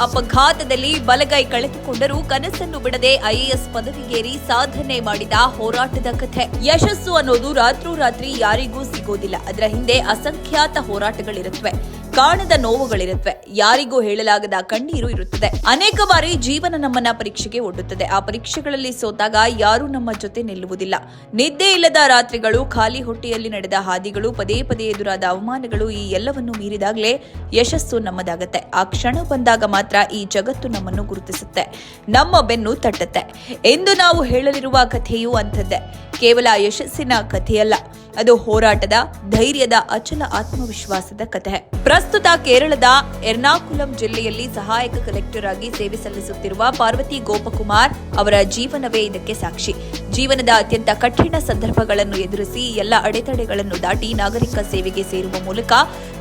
ಅಪಘಾತದಲ್ಲಿ ಬಲಗೈ ಕಳೆದುಕೊಂಡರೂ ಕನಸನ್ನು ಬಿಡದೆ ಐಎಎಸ್ ಪದವಿಗೇರಿ ಸಾಧನೆ ಮಾಡಿದ ಹೋರಾಟದ ಕಥೆ. ಯಶಸ್ಸು ಅನ್ನೋದು ರಾತ್ರೋರಾತ್ರಿ ಯಾರಿಗೂ ಸಿಗೋದಿಲ್ಲ. ಅದರ ಹಿಂದೆ ಅಸಂಖ್ಯಾತ ಹೋರಾಟಗಳಿರುತ್ತವೆ. ಕಾಣದ ನೋವುಗಳಿರುತ್ತವೆ. ಯಾರಿಗೂ ಹೇಳಲಾಗದ ಕಣ್ಣೀರು ಇರುತ್ತದೆ. ಅನೇಕ ಬಾರಿ ಜೀವನ ನಮ್ಮನ್ನ ಪರೀಕ್ಷೆಗೆ ಒಡ್ಡುತ್ತದೆ. ಆ ಪರೀಕ್ಷೆಗಳಲ್ಲಿ ಸೋತಾಗ ಯಾರೂ ನಮ್ಮ ಜೊತೆ ನಿಲ್ಲುವುದಿಲ್ಲ. ನಿದ್ದೆ ಇಲ್ಲದ ರಾತ್ರಿಗಳು, ಖಾಲಿ ಹೊಟ್ಟೆಯಲ್ಲಿ ನಡೆದ ಹಾದಿಗಳು, ಪದೇ ಪದೇ ಎದುರಾದ ಅವಮಾನಗಳು ಈ ಎಲ್ಲವನ್ನು ಮೀರಿದಾಗಲೇ ಯಶಸ್ಸು ನಮ್ಮದಾಗತ್ತೆ. ಆ ಕ್ಷಣ ಬಂದಾಗ ಮಾತ್ರ ಈ ಜಗತ್ತು ನಮ್ಮನ್ನು ಗುರುತಿಸುತ್ತೆ. ನಮ್ಮ ಬೆನ್ನು ತಟ್ಟತ್ತೆ. ಎಂದು ನಾವು ಹೇಳಲಿರುವ ಕಥೆಯೂ ಅಂಥದ್ದೇ. ಕೇವಲ ಯಶಸ್ಸಿನ ಕಥೆಯಲ್ಲ. ಅದು ಹೋರಾಟದ, ಧೈರ್ಯದ, ಅಚಲ ಆತ್ಮವಿಶ್ವಾಸದ ಕಥೆ. ಪ್ರಸ್ತುತ ಕೇರಳದ ಎರ್ನಾಕುಲಂ ಜಿಲ್ಲೆಯಲ್ಲಿ ಸಹಾಯಕ ಕಲೆಕ್ಟರ್ ಆಗಿ ಸೇವೆ ಸಲ್ಲಿಸುತ್ತಿರುವ ಪಾರ್ವತಿ ಗೋಪಕುಮಾರ್ ಅವರ ಜೀವನವೇ ಇದಕ್ಕೆ ಸಾಕ್ಷಿ. ಜೀವನದ ಅತ್ಯಂತ ಕಠಿಣ ಸಂದರ್ಭಗಳನ್ನು ಎದುರಿಸಿ ಎಲ್ಲ ಅಡೆತಡೆಗಳನ್ನು ದಾಟಿ ನಾಗರಿಕ ಸೇವೆಗೆ ಸೇರುವ ಮೂಲಕ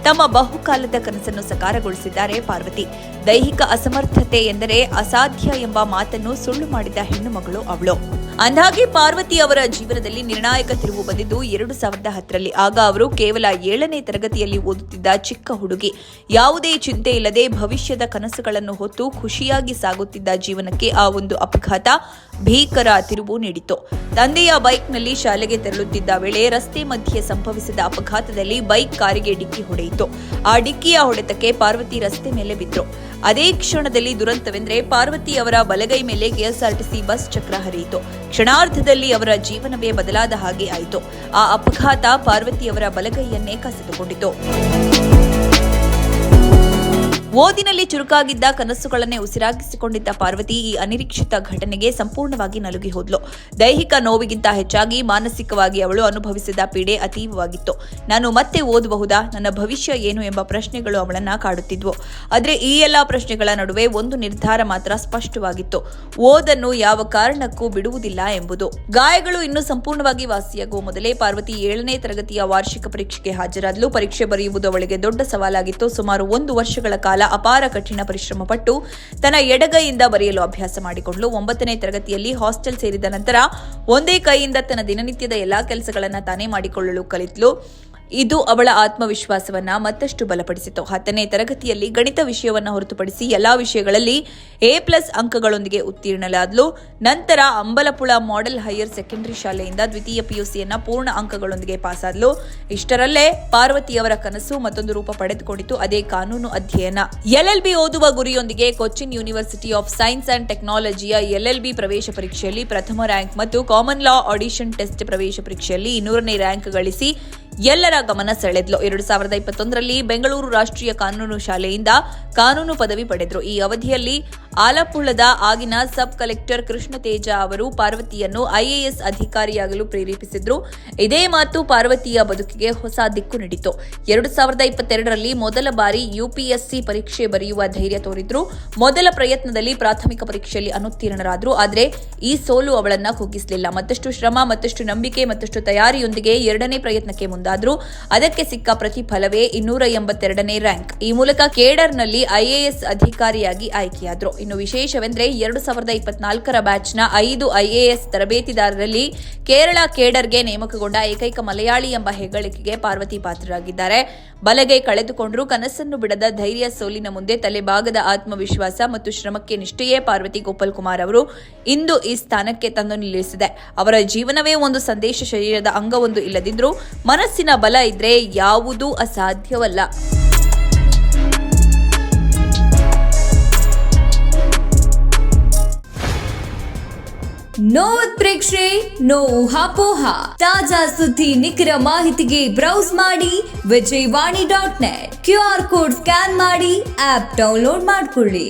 ತಮ್ಮ ಬಹುಕಾಲದ ಕನಸನ್ನು ಸಕಾರಗೊಳಿಸಿದ್ದಾರೆ ಪಾರ್ವತಿ. ದೈಹಿಕ ಅಸಮರ್ಥತೆ ಎಂದರೆ ಅಸಾಧ್ಯ ಎಂಬ ಮಾತನ್ನು ಸುಳ್ಳು ಮಾಡಿದ ಹೆಣ್ಣು ಮಗಳು ಅವಳು. ಅಂದಾಗೆ ಪಾರ್ವತಿ ಅವರ ಜೀವನದಲ್ಲಿ ನಿರ್ಣಾಯಕ ತಿರುವು ಬಂದಿದ್ದು ಎರಡು ಸಾವಿರದ ಹತ್ತರಲ್ಲಿ. ಆಗ ಅವರು ಕೇವಲ ಏಳನೇ ತರಗತಿಯಲ್ಲಿ ಓದುತ್ತಿದ್ದ ಚಿಕ್ಕ ಹುಡುಗಿ. ಯಾವುದೇ ಚಿಂತೆ ಇಲ್ಲದೆ ಭವಿಷ್ಯದ ಕನಸುಗಳನ್ನು ಹೊತ್ತು ಖುಷಿಯಾಗಿ ಸಾಗುತ್ತಿದ್ದ ಜೀವನಕ್ಕೆ ಆ ಒಂದು ಅಪಘಾತ. ಭೀಕರ ತಿರುವು ನೀಡಿತು ತಂದೆಯ ಬೈಕ್ನಲ್ಲಿ ಶಾಲೆಗೆ ತೆರಳುತ್ತಿದ್ದ ವೇಳೆ ರಸ್ತೆ ಮಧ್ಯೆ ಸಂಭವಿಸಿದ ಅಪಘಾತದಲ್ಲಿ ಬೈಕ್ ಕಾರಿಗೆ ಡಿಕ್ಕಿ ಹೊಡೆಯಿತು. ಆ ಡಿಕ್ಕಿಯ ಹೊಡೆತಕ್ಕೆ ಪಾರ್ವತಿ ರಸ್ತೆ ಮೇಲೆ ಬಿದ್ದರು. ಅದೇ ಕ್ಷಣದಲ್ಲಿ ದುರಂತವೆಂದರೆ ಪಾರ್ವತಿ ಅವರ ಬಲಗೈ ಮೇಲೆ ಕೆಎಸ್ಆರ್ಟಿಸಿ ಬಸ್ ಚಕ್ರ ಹರಿಯಿತು. ಕ್ಷಣಾರ್ಧದಲ್ಲಿ ಅವರ ಜೀವನವೇ ಬದಲಾದ ಹಾಗೆ ಆಯಿತು. ಆ ಅಪಘಾತ ಪಾರ್ವತಿ ಅವರ ಬಲಗೈಯನ್ನೇ ಕಸಿದುಕೊಂಡಿತು. ಓದಿನಲ್ಲಿ ಚುರುಕಾಗಿದ್ದ ಕನಸುಗಳನ್ನೇ ಉಸಿರಾಗಿಸಿಕೊಂಡಿದ್ದ ಪಾರ್ವತಿ ಈ ಅನಿರೀಕ್ಷಿತ ಘಟನೆಗೆ ಸಂಪೂರ್ಣವಾಗಿ ನಲುಗಿ ಹೋದ್ಲು. ದೈಹಿಕ ನೋವಿಗಿಂತ ಹೆಚ್ಚಾಗಿ ಮಾನಸಿಕವಾಗಿ ಅವಳು ಅನುಭವಿಸಿದ ಪೀಡೆ ಅತೀವವಾಗಿತ್ತು. ನಾನು ಮತ್ತೆ ಓದಬಹುದಾ? ನನ್ನ ಭವಿಷ್ಯ ಏನು ಎಂಬ ಪ್ರಶ್ನೆಗಳು ಅವಳನ್ನ ಕಾಡುತ್ತಿದ್ವು. ಆದರೆ ಈ ಎಲ್ಲಾ ಪ್ರಶ್ನೆಗಳ ನಡುವೆ ಒಂದು ನಿರ್ಧಾರ ಮಾತ್ರ ಸ್ಪಷ್ಟವಾಗಿತ್ತು. ಓದನ್ನು ಯಾವ ಕಾರಣಕ್ಕೂ ಬಿಡುವುದಿಲ್ಲ ಎಂಬುದು. ಗಾಯಗಳು ಇನ್ನೂ ಸಂಪೂರ್ಣವಾಗಿ ವಾಸಿಯಾಗುವ ಮೊದಲೇ ಪಾರ್ವತಿ ಏಳನೇ ತರಗತಿಯ ವಾರ್ಷಿಕ ಪರೀಕ್ಷೆಗೆ ಹಾಜರಾದಲು. ಪರೀಕ್ಷೆ ಬರೆಯುವುದು ಅವಳಿಗೆ ದೊಡ್ಡ ಸವಾಲಾಗಿತ್ತು. ಸುಮಾರು ಒಂದು ವರ್ಷಗಳ ಕಾಲ ಅಪಾರ ಕಠಿಣ ಪರಿಶ್ರಮ ಪಟ್ಟು ತನ್ನ ಎಡಗೈಯಿಂದ ಬರೆಯಲು ಅಭ್ಯಾಸ ಮಾಡಿಕೊಂಡು ಒಂಬತ್ತನೇ ತರಗತಿಯಲ್ಲಿ ಹಾಸ್ಟೆಲ್ ಸೇರಿದ ನಂತರ ಒಂದೇ ಕೈಯಿಂದ ತನ್ನ ದಿನನಿತ್ಯದ ಎಲ್ಲಾ ಕೆಲಸಗಳನ್ನು ತಾನೇ ಮಾಡಿಕೊಳ್ಳಲು ಕಲಿತ್ಲು. ಇದು ಅವಳ ಆತ್ಮವಿಶ್ವಾಸವನ್ನ ಮತ್ತಷ್ಟು ಬಲಪಡಿಸಿತು. ಹತ್ತನೇ ತರಗತಿಯಲ್ಲಿ ಗಣಿತ ವಿಷಯವನ್ನ ಹೊರತುಪಡಿಸಿ ಎಲ್ಲಾ ವಿಷಯಗಳಲ್ಲಿ ಎ ಪ್ಲಸ್ ಅಂಕಗಳೊಂದಿಗೆ ಉತ್ತೀರ್ಣಲಾದ್ಲು ನಂತರ ಅಂಬಲಪುಳ ಮಾಡೆಲ್ ಹೈಯರ್ ಸೆಕೆಂಡರಿ ಶಾಲೆಯಿಂದ ದ್ವಿತೀಯ ಪಿಯುಸಿಯನ್ನ ಪೂರ್ಣ ಅಂಕಗಳೊಂದಿಗೆ ಪಾಸಾದ್ಲು. ಇಷ್ಟರಲ್ಲೇ ಪಾರ್ವತಿಯವರ ಕನಸು ಮತ್ತೊಂದು ರೂಪ ಪಡೆದುಕೊಂಡಿತು. ಅದೇ ಕಾನೂನು ಅಧ್ಯಯನ. ಎಲ್ಎಲ್ಬಿ ಓದುವ ಗುರಿಯೊಂದಿಗೆ Cochin university of science and ಟೆಕ್ನಾಲಜಿಯ LLB ಪ್ರವೇಶ ಪರೀಕ್ಷೆಯಲ್ಲಿ ಪ್ರಥಮ ರ್ಯಾಂಕ್ ಮತ್ತು ಕಾಮನ್ ಲಾ ಆಡಿಷನ್ ಟೆಸ್ಟ್ ಪ್ರವೇಶ ಪರೀಕ್ಷೆಯಲ್ಲಿ ಇನ್ನೂರನೇ ರ್ಯಾಂಕ್ ಗಳಿಸಿ ಎಲ್ಲರ ಗಮನ ಸೆಳೆದ್ಲು. ಎರಡು ಸಾವಿರದ ಇಪ್ಪತ್ತೊಂದರಲ್ಲಿ ಬೆಂಗಳೂರು ರಾಷ್ಟ್ರೀಯ ಕಾನೂನು ಶಾಲೆಯಿಂದ ಕಾನೂನು ಪದವಿ ಪಡೆದ್ರು. ಈ ಅವಧಿಯಲ್ಲಿ ಆಲಪ್ಪುಳದ ಆಗಿನ ಸಬ್ ಕಲೆಕ್ಟರ್ ಕೃಷ್ಣ ತೇಜ ಅವರು ಪಾರ್ವತಿಯನ್ನು ಐಎಎಸ್ ಅಧಿಕಾರಿಯಾಗಲು ಪ್ರೇರೇಪಿಸಿದ್ರು. ಇದೇ ಮಾತು ಪಾರ್ವತಿಯ ಬದುಕಿಗೆ ಹೊಸ ದಿಕ್ಕು ನೀಡಿತು ಎರಡು ಸಾವಿರದ ಇಪ್ಪತ್ತೆರಡರಲ್ಲಿ ಮೊದಲ ಬಾರಿ ಯುಪಿಎಸ್ಸಿ ಪರೀಕ್ಷೆ ಬರೆಯುವ ಧೈರ್ಯ ತೋರಿದ್ರು. ಮೊದಲ ಪ್ರಯತ್ನದಲ್ಲಿ ಪ್ರಾಥಮಿಕ ಪರೀಕ್ಷೆಯಲ್ಲಿ ಅನುತ್ತೀರ್ಣರಾದ್ರು. ಆದರೆ ಈ ಸೋಲು ಅವಳನ್ನ ಕುಗ್ಗಿಸಲಿಲ್ಲ. ಮತ್ತಷ್ಟು ಶ್ರಮ, ಮತ್ತಷ್ಟು ನಂಬಿಕೆ, ಮತ್ತಷ್ಟು ತಯಾರಿಯೊಂದಿಗೆ ಎರಡನೇ ಪ್ರಯತ್ನಕ್ಕೆ ಮುಂದಾದ್ರು. ಅದಕ್ಕೆ ಸಿಕ್ಕ ಪ್ರತಿಫಲವೇ ಇನ್ನೂರ ಎಂಬತ್ತೆರಡನೇ ರ್ಯಾಂಕ್. ಈ ಮೂಲಕ ಕೇಡರ್ನಲ್ಲಿ ಐಎಎಸ್ ಅಧಿಕಾರಿಯಾಗಿ ಆಯ್ಕೆಯಾದ್ರು. ಇನ್ನು ವಿಶೇಷವೆಂದರೆ ಎರಡು ಸಾವಿರದ ಇಪ್ಪತ್ನಾಲ್ಕರ ಬ್ಯಾಚ್ನ ಐದು ಐಎಎಸ್ ತರಬೇತಿದಾರರಲ್ಲಿ ಕೇರಳ ಕೇಡರ್ಗೆ ನೇಮಕಗೊಂಡ ಏಕೈಕ ಮಲಯಾಳಿ ಎಂಬ ಹೆಗ್ಗಳಿಕೆಗೆ ಪಾರ್ವತಿ ಪಾತ್ರರಾಗಿದ್ದಾರೆ. ಬಲಗೈ ಕಳೆದುಕೊಂಡರೂ ಕನಸನ್ನು ಬಿಡದ ಧೈರ್ಯ ಸೋಲಿನ ಮುಂದೆ ತಲೆಬಾಗದ ಆತ್ಮವಿಶ್ವಾಸ ಮತ್ತು ಶ್ರಮಕ್ಕೆ ನಿಷ್ಠೆಯೇ ಪಾರ್ವತಿ ಗೋಪಾಲ್ ಕುಮಾರ್ ಅವರು ಇಂದು ಈ ಸ್ಥಾನಕ್ಕೆ ತಂದು ನಿಲ್ಲಿಸಿದೆ. ಅವರ ಜೀವನವೇ ಒಂದು ಸಂದೇಶ ಶರೀರದ ಅಂಗವೊಂದು ಇಲ್ಲದಿದ್ರೂ ಮನಸ್ಸಿನ ಬಲ ಇದ್ರೆ ಯಾವುದೂ ಅಸಾಧ್ಯವಲ್ಲ. ನೋ ಉತ್ಪ್ರೇಕ್ಷೆ ನೋ ಊಹಾಪೋಹ ತಾಜಾ ಸುದ್ದಿ ನಿಖರ ಮಾಹಿತಿಗೆ ಬ್ರೌಸ್ ಮಾಡಿ Vijayavani dot net Q R code scan ಮಾಡಿ ಆಪ್ ಡೌನ್ಲೋಡ್ ಮಾಡ್ಕೊಳ್ಳಿ